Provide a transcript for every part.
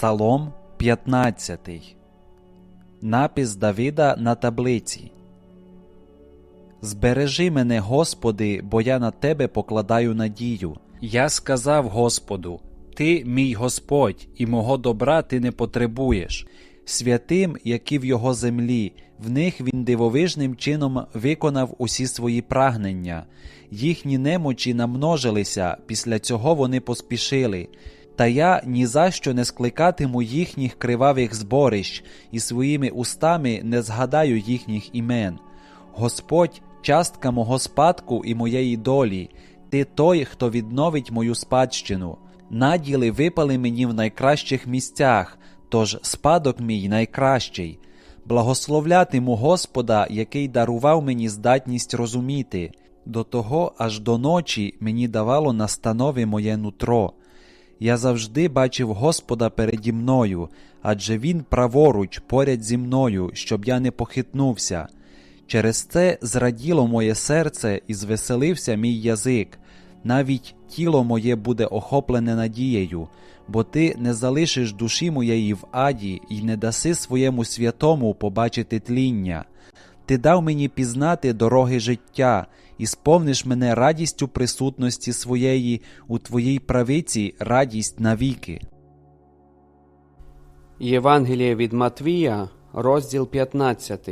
Псалом 15. Напис Давида на таблиці. Збережи мене, Господи, бо я на Тебе покладаю надію. Я сказав Господу: Ти мій Господь, і мого добра ти не потребуєш. Святим, які в його землі, в них він дивовижним чином виконав усі свої прагнення. Їхні немочі намножилися, після цього вони поспішили. Та я ні за що не скликатиму їхніх кривавих зборищ, і своїми устами не згадаю їхніх імен. Господь, частка мого спадку і моєї долі, ти той, хто відновить мою спадщину. Наділи випали мені в найкращих місцях, тож спадок мій найкращий. Благословлятиму Господа, який дарував мені здатність розуміти. До того аж до ночі мені давало настанови моє нутро. Я завжди бачив Господа переді мною, адже Він праворуч поряд зі мною, щоб я не похитнувся. Через це зраділо моє серце і звеселився мій язик, навіть тіло моє буде охоплене надією, бо ти не залишиш душі моєї в аді і не даси своєму святому побачити тління. Ти дав мені пізнати дороги життя, і сповниш мене радістю присутності своєї у твоїй правиці радість навіки. Євангеліє від Матвія, розділ 15.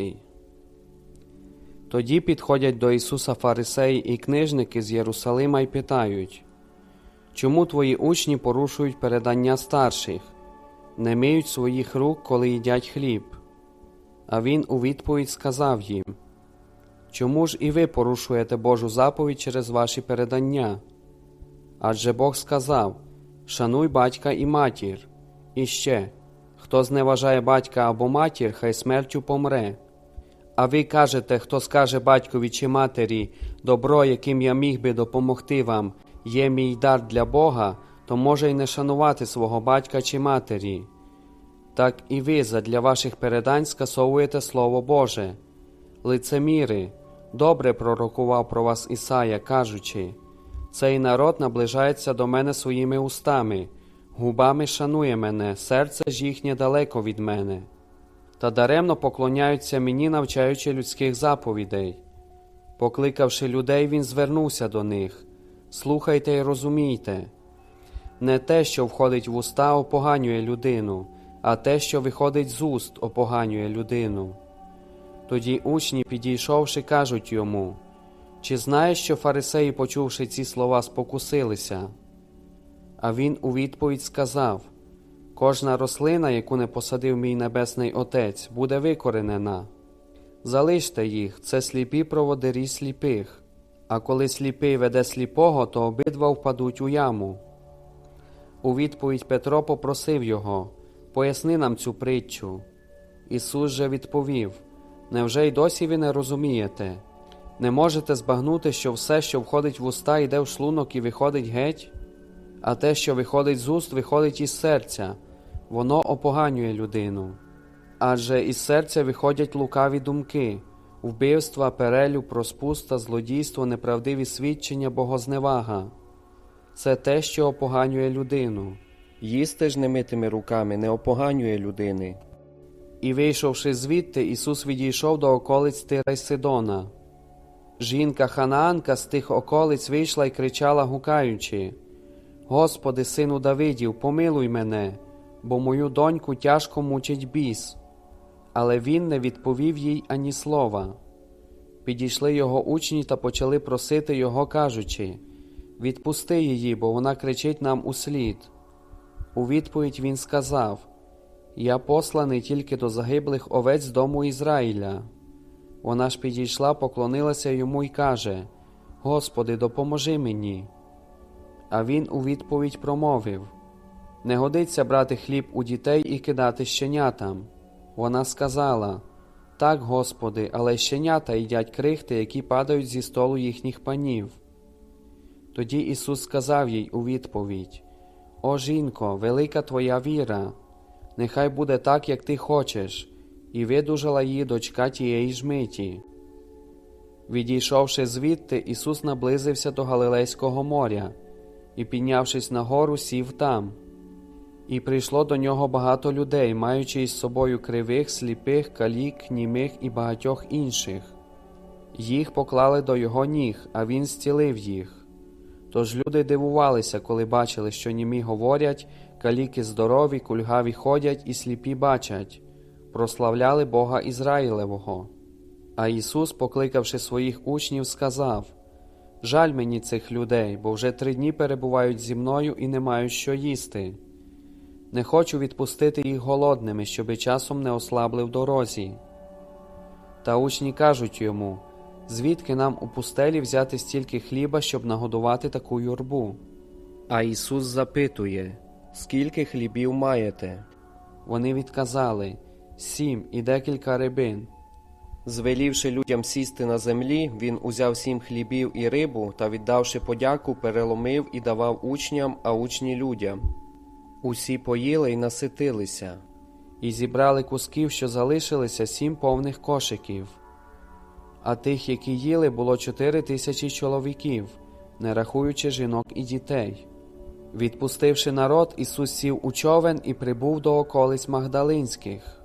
Тоді підходять до Ісуса Фарисеї і книжники з Єрусалима і питають Чому твої учні порушують передання старших, не миють своїх рук, коли їдять хліб? А він у відповідь сказав їм Чому ж і ви порушуєте Божу заповідь через ваші передання? Адже Бог сказав Шануй батька і матір, і ще хто зневажає батька або матір, хай смертю помре. А ви кажете, хто скаже батькові чи матері, добро, яким я міг би допомогти вам, є мій дар для Бога, то може й не шанувати свого батька чи матері. Так і ви задля ваших передань скасовуєте Слово Боже. Лицеміри, добре пророкував про вас Ісая, кажучи цей народ наближається до мене своїми устами, губами шанує мене, серце ж їхнє далеко від мене, та даремно поклоняються мені, навчаючи людських заповідей. Покликавши людей, він звернувся до них слухайте й розумійте. Не те, що входить в уста, опоганює людину, а те, що виходить з уст, опоганює людину. Тоді учні, підійшовши, кажуть йому Чи знаєш, що фарисеї, почувши ці слова, спокусилися? А він у відповідь сказав Кожна рослина, яку не посадив мій небесний Отець, буде викоренена. Залиште їх, це сліпі проводирі сліпих, а коли сліпий веде сліпого, то обидва впадуть у яму. У відповідь Петро попросив його Поясни нам цю притчу. Ісус же відповів Невже й досі ви не розумієте? Не можете збагнути, що все, що входить в уста, йде в шлунок і виходить геть, а те, що виходить з уст, виходить із серця, воно опоганює людину. Адже із серця виходять лукаві думки, вбивства, перелюб, розпуста, злодійство, неправдиві свідчення, богозневага. Це те, що опоганює людину. Їсти ж немитими руками не опоганює людини. І, вийшовши звідти, Ісус відійшов до околиць Тира й Сидона. Жінка Ханаанка з тих околиць вийшла і кричала, гукаючи: Господи, сину Давидів, помилуй мене, бо мою доньку тяжко мучить біс. Але він не відповів їй ані слова. Підійшли його учні та почали просити його, кажучи: Відпусти її, бо вона кричить нам услід. У відповідь він сказав: Я посланий тільки до загиблих овець дому Ізраїля. Вона ж підійшла, поклонилася йому і каже: Господи, допоможи мені. А він у відповідь промовив: Не годиться брати хліб у дітей і кидати щенятам. Вона сказала: Так, Господи, але щенята їдять крихти, які падають зі столу їхніх панів. Тоді Ісус сказав їй у відповідь: О жінко, велика твоя віра, нехай буде так, як ти хочеш, і видужала її дочка тієї ж миті. Відійшовши звідти, Ісус наблизився до Галилейського моря і, піднявшись на гору, сів там. І прийшло до нього багато людей, маючи із собою кривих, сліпих, калік, німих і багатьох інших. Їх поклали до його ніг, а він зцілив їх. Тож люди дивувалися, коли бачили, що німі говорять, каліки здорові, кульгаві ходять і сліпі бачать, прославляли Бога Ізраїлевого. А Ісус, покликавши своїх учнів, сказав: Жаль мені цих людей, бо вже три дні перебувають зі мною і не мають що їсти. Не хочу відпустити їх голодними, щоби часом не ослабли в дорозі. Та учні кажуть йому звідки нам у пустелі взяти стільки хліба, щоб нагодувати таку юрбу? А Ісус запитує, скільки хлібів маєте? Вони відказали сім і декілька рибин. Звелівши людям сісти на землі, він узяв сім хлібів і рибу та, віддавши подяку, переломив і давав учням, а учні людям. Усі поїли й наситилися. і зібрали кусків, що залишилися, сім повних кошиків. А тих, які їли, було чотири тисячі чоловіків, не рахуючи жінок і дітей. Відпустивши народ, Ісус сів у човен і прибув до околиць Магдалинських.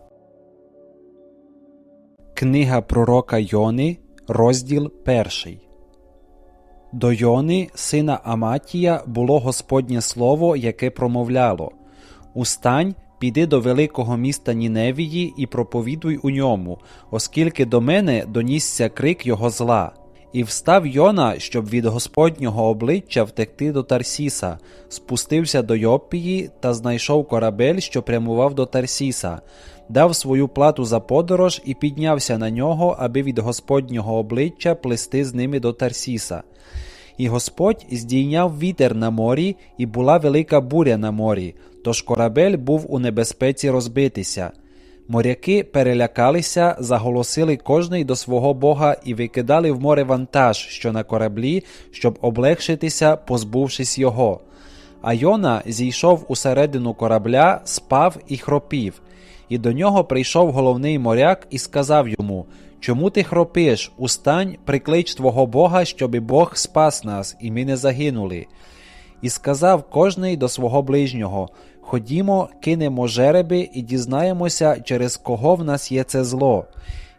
Книга пророка Йони, розділ перший. До Йони, сина Аматія, було Господнє слово, яке промовляло Устань, піди до великого міста Ніневії і проповідуй у ньому, оскільки до мене донісся крик його зла. І встав Йона, щоб від Господнього обличчя втекти до Тарсіса, спустився до Йоппії та знайшов корабель, що прямував до Тарсіса, дав свою плату за подорож і піднявся на нього, аби від Господнього обличчя плисти з ними до Тарсіса. І Господь здійняв вітер на морі, і була велика буря на морі, тож корабель був у небезпеці розбитися. Моряки перелякалися, заголосили кожний до свого Бога і викидали в море вантаж, що на кораблі, щоб облегшитися, позбувшись його. А Йона зійшов усередину корабля, спав і хропів. І до нього прийшов головний моряк і сказав йому: Чому ти хропиш? Устань, приклич твого Бога, щоби Бог спас нас, і ми не загинули. І сказав кожний до свого ближнього: Ходімо, кинемо жереби і дізнаємося, через кого в нас є це зло.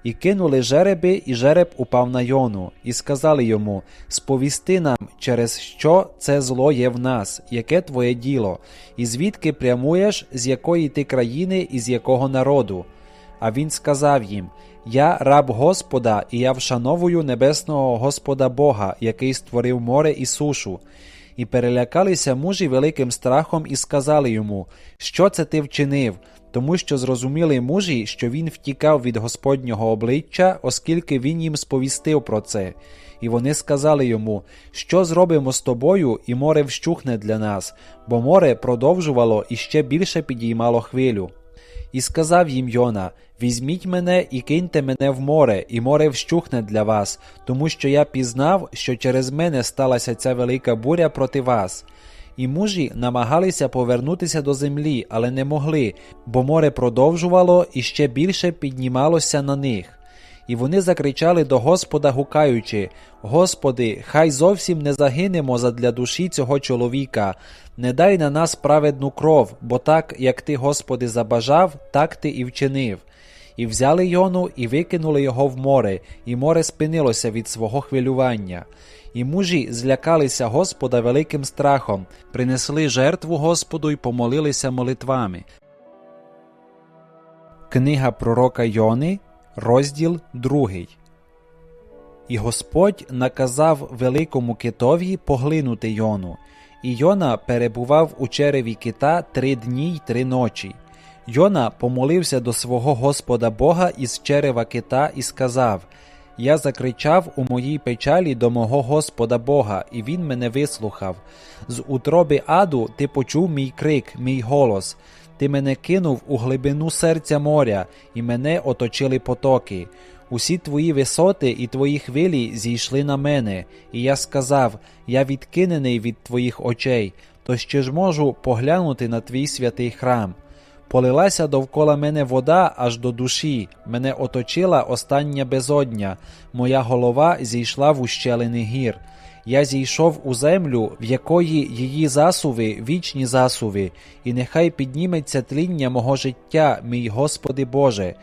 І кинули жереби, і жереб упав на Йону, і сказали йому: Сповісти нам, через що це зло є в нас, яке твоє діло, і звідки прямуєш, з якої ти країни і з якого народу. А він сказав їм: Я раб Господа, і я вшановую небесного Господа Бога, який створив море і сушу. І перелякалися мужі великим страхом і сказали йому, що це ти вчинив, тому що зрозуміли мужі, що він втікав від Господнього обличчя, оскільки він їм сповістив про це. І вони сказали йому, що зробимо з тобою, і море вщухне для нас, бо море продовжувало і ще більше підіймало хвилю. І сказав їм Йона: Візьміть мене і киньте мене в море, і море вщухне для вас, тому що я пізнав, що через мене сталася ця велика буря проти вас. І мужі намагалися повернутися до землі, але не могли, бо море продовжувало і ще більше піднімалося на них. І вони закричали до Господа, гукаючи: Господи, хай зовсім не загинемо задля душі цього чоловіка, не дай на нас праведну кров, бо так, як ти, Господи, забажав, так ти і вчинив. І взяли Йону і викинули його в море, і море спинилося від свого хвилювання. І мужі злякалися Господа великим страхом, принесли жертву Господу й помолилися молитвами. Книга пророка Йони, розділ 2. І Господь наказав великому китові поглинути Йону. І Йона перебував у череві кита три дні й три ночі. Йона помолився до свого Господа Бога із черева кита і сказав: Я закричав у моїй печалі до мого Господа Бога, і він мене вислухав. З утроби аду ти почув мій крик, мій голос. Ти мене кинув у глибину серця моря, і мене оточили потоки. Усі твої висоти і твої хвилі зійшли на мене, і я сказав: Я відкинений від твоїх очей, то ще ж можу поглянути на твій святий храм. Полилася довкола мене вода аж до душі, мене оточила остання безодня, моя голова зійшла в ущелини гір. Я зійшов у землю, в якої її засуви вічні засуви, і нехай підніметься тління мого життя, мій Господи Боже.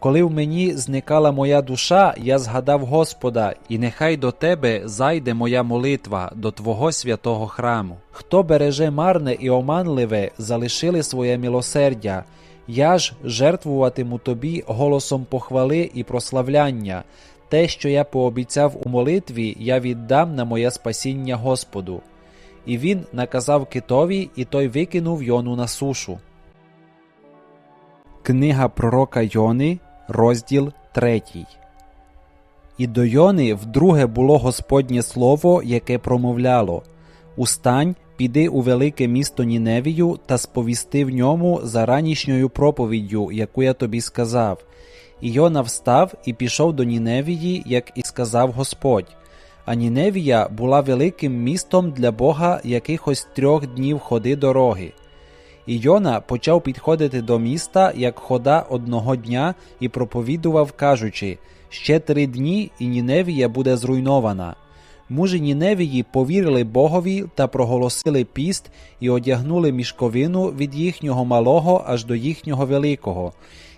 Коли в мені зникала моя душа, я згадав Господа, і нехай до Тебе зайде моя молитва до Твого святого храму. Хто береже марне і оманливе, залишили своє милосердя. Я ж жертвуватиму тобі голосом похвали і прославляння. Те, що я пообіцяв у молитві, я віддам на моє спасіння Господу. І він наказав китові, і той викинув йону на сушу. Книга пророка Йони, розділ 3. І до Йони вдруге було Господнє слово, яке промовляло Устань, піди у велике місто Ніневію та сповісти в ньому за ранішньою проповіддю, яку я тобі сказав. І Йона встав і пішов до Ніневії, як і сказав Господь. А Ніневія була великим містом для Бога якихось трьох днів ходи дороги. І Йона почав підходити до міста, як хода одного дня, і проповідував, кажучи: ще три дні, і Ніневія буде зруйнована. Мужі Ніневії повірили Богові та проголосили піст і одягнули мішковину від їхнього малого аж до їхнього великого.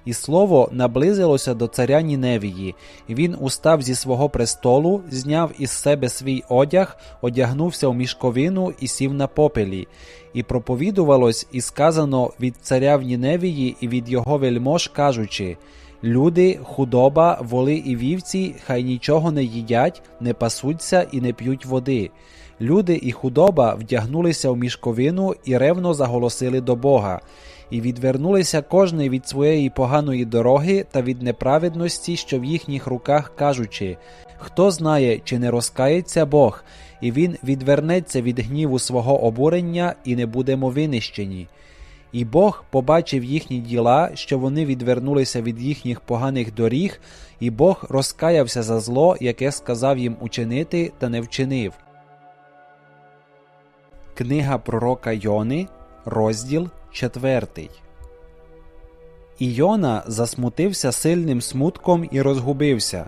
І слово наблизилося до царя Ніневії, він устав зі свого престолу, зняв із себе свій одяг, одягнувся в мішковину і сів на попелі. І проповідувалось, і сказано від царя в Ніневії і від його вельмож, кажучи: Люди, худоба, воли і вівці, хай нічого не їдять, не пасуться і не п'ють води. Люди і худоба вдягнулися в мішковину і ревно заголосили до Бога, і відвернулися кожний від своєї поганої дороги та від неправедності, що в їхніх руках кажучи: Хто знає, чи не розкається Бог, і він відвернеться від гніву свого обурення, і не будемо винищені. І Бог побачив їхні діла, що вони відвернулися від їхніх поганих доріг, і Бог розкаявся за зло, яке сказав їм учинити, та не вчинив. Книга пророка Йони, розділ 4. І Йона засмутився сильним смутком і розгубився.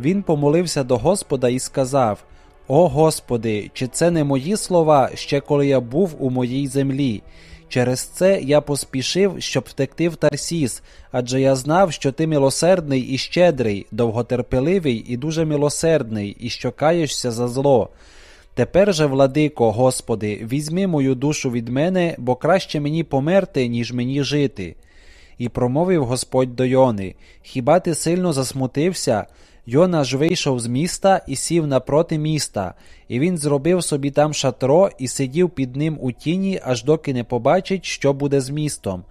Він помолився до Господа і сказав: О Господи, чи це не мої слова, ще коли я був у моїй землі? Через це я поспішив, щоб втекти в Тарсіс, адже я знав, що ти милосердний і щедрий, довготерпеливий і дуже милосердний, і що каєшся за зло. Тепер же, владико, Господи, візьми мою душу від мене, бо краще мені померти, ніж мені жити. І промовив Господь до Йони: Хіба ти сильно засмутився? Йона ж вийшов з міста і сів напроти міста, і він зробив собі там шатро і сидів під ним у тіні, аж доки не побачить, що буде з містом.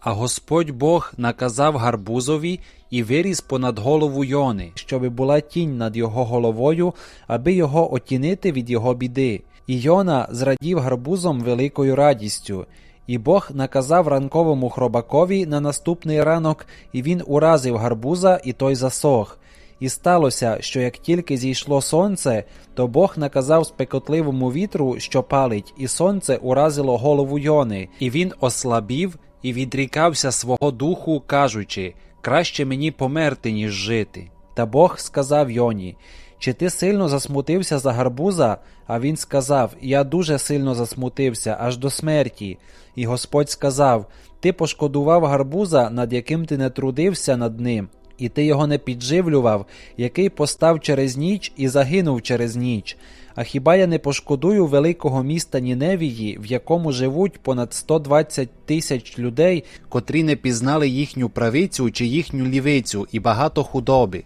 А Господь Бог наказав гарбузові і виріс понад голову Йони, щоби була тінь над його головою, аби його отінити від його біди. І Йона зрадів гарбузом великою радістю. І Бог наказав ранковому хробакові на наступний ранок, і він уразив гарбуза, і той засох. І сталося, що як тільки зійшло сонце, то Бог наказав спекотливому вітру, що палить, і сонце уразило голову Йони, і він ослабів і відрікався свого духу, кажучи: краще мені померти, ніж жити. Та Бог сказав Йоні: Чи ти сильно засмутився за гарбуза? А він сказав: Я дуже сильно засмутився, аж до смерті. І Господь сказав: Ти пошкодував гарбуза, над яким ти не трудився над ним і ти його не підживлював, який постав через ніч і загинув через ніч. А хіба я не пошкодую великого міста Ніневії, в якому живуть понад 120 тисяч людей, котрі не пізнали їхню правицю чи їхню лівицю і багато худоби?